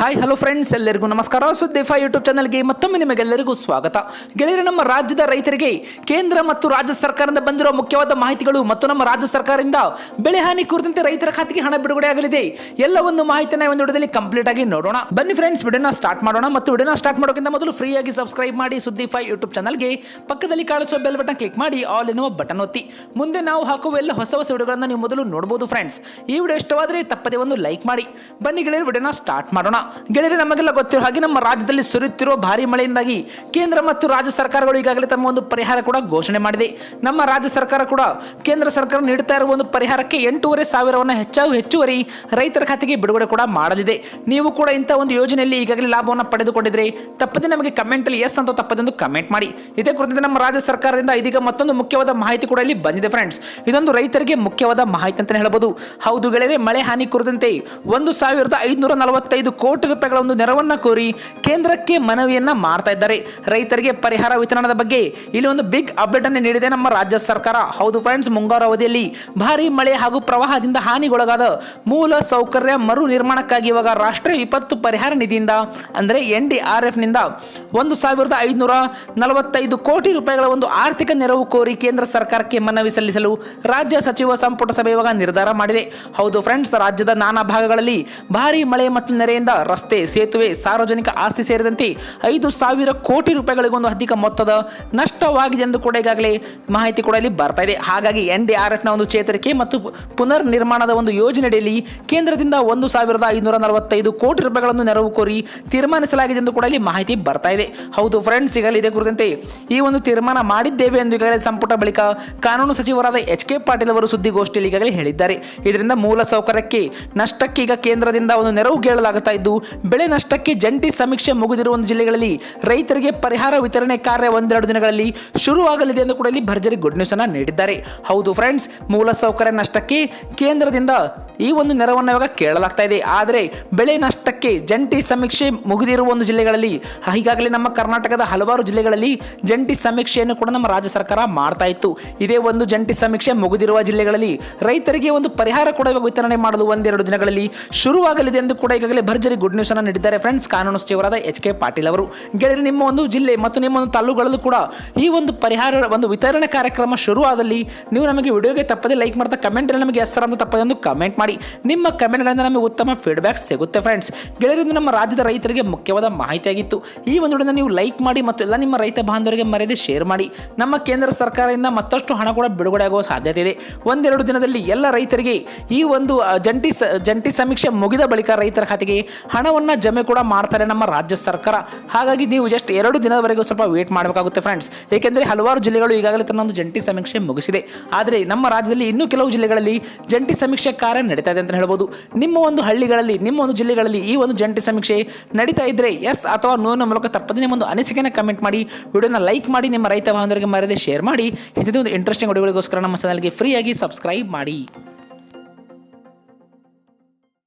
Hi hello friends ಎಲ್ಲರಿಗೂ ನಮಸ್ಕಾರ. ಸುದ್ದಿಫಾ YouTube ಚಾನಲ್ಗೆ ಮತ್ತೊಮ್ಮೆ ನಿಮಗೆಲ್ಲರಿಗೂ ಸ್ವಾಗತ. ಗೆಳೆಯರು, ನಮ್ಮ ರಾಜ್ಯದ ರೈತರಿಗೆ ಕೇಂದ್ರ ಮತ್ತು ರಾಜ್ಯ ಸರ್ಕಾರದಿಂದ ಬಂದಿರುವ ಮುಖ್ಯವಾದ ಮಾಹಿತಿಗಳು ಮತ್ತು ನಮ್ಮ ರಾಜ್ಯ ಸರ್ಕಾರದಿಂದ ಬೆಳೆ ಹಾನಿ ಕುರಿತಂತೆ ರೈತರ ಖಾತೆಗೆ ಹಣ ಬಿಡುಗಡೆ ಆಗಲಿದೆ. ಎಲ್ಲ ಒಂದು ಮಾಹಿತಿಯನ್ನು ಒಂದು ವಿಡಿಯೋದಲ್ಲಿ ಕಂಪ್ಲೀಟ್ ಆಗಿ ನೋಡೋಣ. ಬನ್ನಿ ಫ್ರೆಂಡ್ಸ್ ವಿಡಿಯೋನ ಸ್ಟಾರ್ಟ್ ಮಾಡೋಣ. ಮತ್ತು ವಿಡಿಯೋನ ಸ್ಟಾರ್ಟ್ ಮಾಡೋಕ್ಕಿಂತ ಮೊದಲು ಫ್ರೀಯಾಗಿ ಸಬ್ಸ್ಕ್ರೈಬ್ ಮಾಡಿ ಸುದ್ದಿಫೈ ಯೂಟ್ಯೂಬ್ ಚಾನಲ್ಗೆ ಪಕ್ಕದಲ್ಲಿ ಕಾಣಿಸುವ ಬೆಲ್ ಬಟನ್ ಕ್ಲಿಕ್ ಮಾಡಿ ಆಲ್ ಎನ್ನುವ ಬಟನ್ ಒತ್ತಿ. ಮುಂದೆ ನಾವು ಹಾಕುವ ಎಲ್ಲ ಹೊಸ ಹೊಸ ವಿಡಿಯೋಗಳನ್ನು ನೀವು ಮೊದಲು ನೋಡಬಹುದು ಫ್ರೆಂಡ್ಸ್ ಈ ವಿಡಿಯೋ ಇಷ್ಟವಾದರೆ ತಪ್ಪದೇ ಒಂದು ಲೈಕ್ ಮಾಡಿ. ಬನ್ನಿ ಗೆಳೆಯರು, ವಿಡಿಯೋನ ಸ್ಟಾರ್ಟ್ ಮಾಡೋಣ. ಗೆಳೆಯರು, ನಮಗೆಲ್ಲ ಗೊತ್ತಿರೋ ಹಾಗೆ ನಮ್ಮ ರಾಜ್ಯದಲ್ಲಿ ಸುರಿಯುತ್ತಿರುವ ಭಾರಿ ಮಳೆಯಿಂದಾಗಿ ಕೇಂದ್ರ ಮತ್ತು ರಾಜ್ಯ ಸರ್ಕಾರಗಳು ಈಗಾಗಲೇ ತಮ್ಮ ಒಂದು ಪರಿಹಾರ ಕೂಡ ಘೋಷಣೆ ಮಾಡಿದೆ. ನಮ್ಮ ರಾಜ್ಯ ಸರ್ಕಾರ ಕೂಡ ಕೇಂದ್ರ ಸರ್ಕಾರ ನೀಡುತ್ತಾ ಇರುವ ಒಂದು ಪರಿಹಾರಕ್ಕೆ ಎಂಟೂವರೆ ಸಾವಿರವನ್ನು ಹೆಚ್ಚಾಗಿ ಹೆಚ್ಚುವರಿ ರೈತರ ಖಾತೆಗೆ ಬಿಡುಗಡೆ ಕೂಡ ಮಾಡಲಿದೆ. ನೀವು ಕೂಡ ಇಂಥ ಒಂದು ಯೋಜನೆಯಲ್ಲಿ ಈಗಾಗಲೇ ಲಾಭವನ್ನು ಪಡೆದುಕೊಂಡಿದ್ರೆ ತಪ್ಪದೆ ನಮಗೆ ಕಮೆಂಟಲ್ಲಿ ಎಸ್ ಅಂತ ತಪ್ಪದೊಂದು ಕಮೆಂಟ್ ಮಾಡಿ. ಇದೇ ಕುರಿತಂತೆ ನಮ್ಮ ರಾಜ್ಯ ಸರ್ಕಾರದಿಂದ ಇದೀಗ ಮತ್ತೊಂದು ಮುಖ್ಯವಾದ ಮಾಹಿತಿ ಕೂಡ ಇಲ್ಲಿ ಬಂದಿದೆ ಫ್ರೆಂಡ್ಸ್ ಇದೊಂದು ರೈತರಿಗೆ ಮುಖ್ಯವಾದ ಮಾಹಿತಿ ಅಂತಲೇ ಹೇಳಬಹುದು ಹೌದು ಗೆಳೆಯರೆ, ಮಳೆ ಹಾನಿ ಕುರಿತಂತೆ ಒಂದು ಸಾವಿರದ ಐದುನೂರ ನಲವತ್ತೈದು ಕೋಟಿ ರೂಪಾಯಿಗಳ ಒಂದು ನೆರವನ್ನ ಕೋರಿ ಕೇಂದ್ರಕ್ಕೆ ಮನವಿಯನ್ನ ಮಾಡ್ತಾ ಇದ್ದಾರೆ. ರೈತರಿಗೆ ಪರಿಹಾರ ವಿತರಣದ ಬಗ್ಗೆ ಇಲ್ಲಿ ಒಂದು ಬಿಗ್ ಅಪ್ಡೇಟ್ ಅನ್ನು ನೀಡಿದೆ ನಮ್ಮ ರಾಜ್ಯ ಸರ್ಕಾರ. ಹೌದು ಫ್ರೆಂಡ್ಸ್ ಮುಂಗಾರು ಅವಧಿಯಲ್ಲಿ ಭಾರಿ ಮಳೆ ಹಾಗೂ ಪ್ರವಾಹದಿಂದ ಹಾನಿಗೊಳಗಾದ ಮೂಲ ಸೌಕರ್ಯ ಮರು ನಿರ್ಮಾಣಕ್ಕಾಗಿ ಇವಾಗ ರಾಷ್ಟ್ರೀಯ ವಿಪತ್ತು ಪರಿಹಾರ ನಿಧಿಯಿಂದ, ಅಂದರೆ ಎನ್ ಡಿ ಆರ್ ಎಫ್ನಿಂದ ಒಂದು ಸಾವಿರದ ಐದುನೂರ ನಲವತ್ತೈದು ಕೋಟಿ ರೂಪಾಯಿಗಳ ಒಂದು ಆರ್ಥಿಕ ನೆರವು ಕೋರಿ ಕೇಂದ್ರ ಸರ್ಕಾರಕ್ಕೆ ಮನವಿ ಸಲ್ಲಿಸಲು ರಾಜ್ಯ ಸಚಿವ ಸಂಪುಟ ಸಭೆ ಇವಾಗ ನಿರ್ಧಾರ ಮಾಡಿದೆ. ಹೌದು ಫ್ರೆಂಡ್ಸ್ ರಾಜ್ಯದ ನಾನಾ ಭಾಗಗಳಲ್ಲಿ ಭಾರಿ ಮಳೆ ಮತ್ತು ನೆರೆಯಿಂದ ರಸ್ತೆ, ಸೇತುವೆ, ಸಾರ್ವಜನಿಕ ಆಸ್ತಿ ಸೇರಿದಂತೆ ಐದು ಸಾವಿರ ಕೋಟಿ ರೂಪಾಯಿಗಳಿಗೊಂದು ಅಧಿಕ ಮೊತ್ತದ ನಷ್ಟವಾಗಿದೆ ಎಂದು ಕೂಡ ಈಗಾಗಲೇ ಮಾಹಿತಿ ಕೂಡ ಇಲ್ಲಿ ಬರ್ತಾ ಇದೆ. ಹಾಗಾಗಿ ಎನ್ ಡಿ ಆರ್ ಎಫ್ನ ಒಂದು ಚೇತರಿಕೆ ಮತ್ತು ಪುನರ್ ನಿರ್ಮಾಣದ ಒಂದು ಯೋಜನೆಯಡಿಯಲ್ಲಿ ಕೇಂದ್ರದಿಂದ ಒಂದು ಸಾವಿರದ ಐನೂರ ನಲವತ್ತೈದು ಕೋಟಿ ರೂಪಾಯಿಗಳನ್ನು ನೆರವು ಕೋರಿ ತೀರ್ಮಾನಿಸಲಾಗಿದೆ ಎಂದು ಕೂಡ ಇಲ್ಲಿ ಮಾಹಿತಿ ಬರ್ತಾ ಇದೆ. ಹೌದು ಫ್ರೆಂಡ್ಸ್ ಈಗಲೇ ಇದೇ ಕುರಿತಂತೆ ಈ ಒಂದು ತೀರ್ಮಾನ ಮಾಡಿದ್ದೇವೆ ಎಂದು ಈಗಾಗಲೇ ಸಂಪುಟ ಬಳಿಕ ಕಾನೂನು ಸಚಿವರಾದ ಎಚ್ ಕೆ ಪಾಟೀಲ್ ಅವರು ಸುದ್ದಿಗೋಷ್ಠಿಯಲ್ಲಿ ಈಗಾಗಲೇ ಹೇಳಿದ್ದಾರೆ. ಇದರಿಂದ ಮೂಲ ಸೌಕರ್ಯಕ್ಕೆ, ನಷ್ಟಕ್ಕೆ ಈಗ ಕೇಂದ್ರದಿಂದ ಒಂದು ನೆರವು ಕೇಳಲಾಗುತ್ತಾ ಇದ್ದು ಬೆಳೆ ನಷ್ಟಕ್ಕೆ ಜಂಟಿ ಸಮೀಕ್ಷೆ ಮುಗಿದಿರುವ ಒಂದು ಜಿಲ್ಲೆಗಳಲ್ಲಿ ರೈತರಿಗೆ ಪರಿಹಾರ ವಿತರಣೆ ಕಾರ್ಯ ಒಂದೆರಡು ದಿನಗಳಲ್ಲಿ ಶುರುವಾಗಲಿದೆ ಎಂದು ಕೂಡ ಇಲ್ಲಿ ಭರ್ಜರಿ ಗುಡ್ ನ್ಯೂಸ್ ಅನ್ನು ನೀಡಿದ್ದಾರೆ. ಹೌದು ಫ್ರೆಂಡ್ಸ್ ಮೂಲಸೌಕರ್ಯ ನಷ್ಟಕ್ಕೆ ಕೇಂದ್ರದಿಂದ ಈ ಒಂದು ನೆರವನ್ನು ಇವಾಗ ಕೇಳಲಾಗ್ತಾ ಇದೆ. ಆದರೆ ಬೆಳೆ ನಷ್ಟಕ್ಕೆ ಜಂಟಿ ಸಮೀಕ್ಷೆ ಮುಗಿದಿರುವ ಒಂದು ಜಿಲ್ಲೆಗಳಲ್ಲಿ, ಈಗಾಗಲೇ ನಮ್ಮ ಕರ್ನಾಟಕದ ಹಲವಾರು ಜಿಲ್ಲೆಗಳಲ್ಲಿ ಜಂಟಿ ಸಮೀಕ್ಷೆಯನ್ನು ಕೂಡ ನಮ್ಮ ರಾಜ್ಯ ಸರ್ಕಾರ ಮಾಡ್ತಾ ಇತ್ತು. ಇದೇ ಒಂದು ಜಂಟಿ ಸಮೀಕ್ಷೆ ಮುಗಿದಿರುವ ಜಿಲ್ಲೆಗಳಲ್ಲಿ ರೈತರಿಗೆ ಒಂದು ಪರಿಹಾರ ಕೂಡ ಇವಾಗ ವಿತರಣೆ ಮಾಡಲು ಒಂದೆರಡು ದಿನಗಳಲ್ಲಿ ಶುರುವಾಗಲಿದೆ ಎಂದು ಕೂಡ ಈಗಾಗಲೇ ಭರ್ಜರಿ ಗುಡ್ ನ್ಯೂಸ್ ಅನ್ನು ನೀಡಿದ್ದಾರೆ ಫ್ರೆಂಡ್ಸ್ ಕಾನೂನು ಸಚಿವರಾದ ಎಚ್ ಕೆ ಪಾಟೀಲ್ ಅವರು. ಗೆಳೆಯರು, ನಿಮ್ಮ ಒಂದು ಜಿಲ್ಲೆ ಮತ್ತು ನಿಮ್ಮ ಒಂದು ತಾಲೂಕುಗಳಲ್ಲೂ ಕೂಡ ಈ ಒಂದು ಪರಿಹಾರ, ಒಂದು ವಿತರಣೆ ಕಾರ್ಯಕ್ರಮ ಶುರು ಆದಲ್ಲಿ ನೀವು ನಮಗೆ ವಿಡಿಯೋಗೆ ತಪ್ಪದೆ ಲೈಕ್ ಮಾಡ್ತಾ ಕಮೆಂಟ್ ನಮಗೆ ಎಸ್ ಅಂತ ತಪ್ಪದೆ ಒಂದು ಕಮೆಂಟ್ ಮಾಡಿ. ನಿಮ್ಮ ಕಮೆಂಟ್ಗಳಿಂದ ನಮಗೆ ಉತ್ತಮ ಫೀಡ್ಬ್ಯಾಕ್ ಸಿಗುತ್ತೆ ಫ್ರೆಂಡ್ಸ್ ಗೆಳೆಯರಿಂದ ನಮ್ಮ ರಾಜ್ಯದ ರೈತರಿಗೆ ಮುಖ್ಯವಾದ ಮಾಹಿತಿಯಾಗಿತ್ತು. ಈ ಒಂದು ನೀವು ಲೈಕ್ ಮಾಡಿ ಮತ್ತು ಎಲ್ಲ ನಿಮ್ಮ ರೈತ ಬಾಂಧವರಿಗೆ ಮರೆಯದೆ ಶೇರ್ ಮಾಡಿ. ನಮ್ಮ ಕೇಂದ್ರ ಸರ್ಕಾರದಿಂದ ಮತ್ತಷ್ಟು ಹಣ ಕೂಡ ಬಿಡುಗಡೆ ಆಗುವ ಸಾಧ್ಯತೆ ಇದೆ. ಒಂದೆರಡು ದಿನದಲ್ಲಿ ಎಲ್ಲ ರೈತರಿಗೆ ಈ ಒಂದು ಜಂಟಿ ಜಂಟಿ ಸಮೀಕ್ಷೆ ಮುಗಿದ ಬಳಿಕ ರೈತರ ಖಾತೆಗೆ ಹಣವನ್ನು ಜಮೆ ಕೂಡ ಮಾಡ್ತಾರೆ ನಮ್ಮ ರಾಜ್ಯ ಸರ್ಕಾರ. ಹಾಗಾಗಿ ನೀವು ಜಸ್ಟ್ ಎರಡು ದಿನದವರೆಗೂ ಸ್ವಲ್ಪ ವೇಟ್ ಮಾಡಬೇಕಾಗುತ್ತೆ ಫ್ರೆಂಡ್ಸ್ ಏಕೆಂದರೆ ಹಲವಾರು ಜಿಲ್ಲೆಗಳು ಈಗಾಗಲೇ ತನ್ನ ಒಂದು ಜಂಟಿ ಸಮೀಕ್ಷೆ ಮುಗಿಸಿದೆ. ಆದರೆ ನಮ್ಮ ರಾಜ್ಯದಲ್ಲಿ ಇನ್ನೂ ಕೆಲವು ಜಿಲ್ಲೆಗಳಲ್ಲಿ ಜಂಟಿ ಸಮೀಕ್ಷೆ ಕಾರ್ಯ ನಡೀತಾ ಇದೆ ಅಂತ ಹೇಳ್ಬೋದು. ನಿಮ್ಮ ಒಂದು ಹಳ್ಳಿಗಳಲ್ಲಿ, ನಿಮ್ಮ ಒಂದು ಜಿಲ್ಲೆಗಳಲ್ಲಿ ಈ ಒಂದು ಜಂಟಿ ಸಮೀಕ್ಷೆ ನಡೀತಾ ಇದ್ರೆ ಎಸ್ ಅಥವಾ ನೋನ ಮೂಲಕ ತಪ್ಪದೇ ನಿಮ್ಮ ಒಂದು ಅನಿಸಿಕೆನ ಕಮೆಂಟ್ ಮಾಡಿ, ವಿಡಿಯೋನ ಲೈಕ್ ಮಾಡಿ, ನಿಮ್ಮ ರೈತ ಬಾಂಧವರಿಗೆ ಮರೆಯದೆ ಶೇರ್ ಮಾಡಿ. ಇಂಥದ್ದು ಒಂದು ಇಂಟ್ರೆಸ್ಟಿಂಗ್ ವಿಡಿಯೋಗಳಿಗೋಸ್ಕರ ನಮ್ಮ ಚಾನಲ್ಗೆ ಫ್ರೀಯಾಗಿ ಸಬ್ಸ್ಕ್ರೈಬ್ ಮಾಡಿ.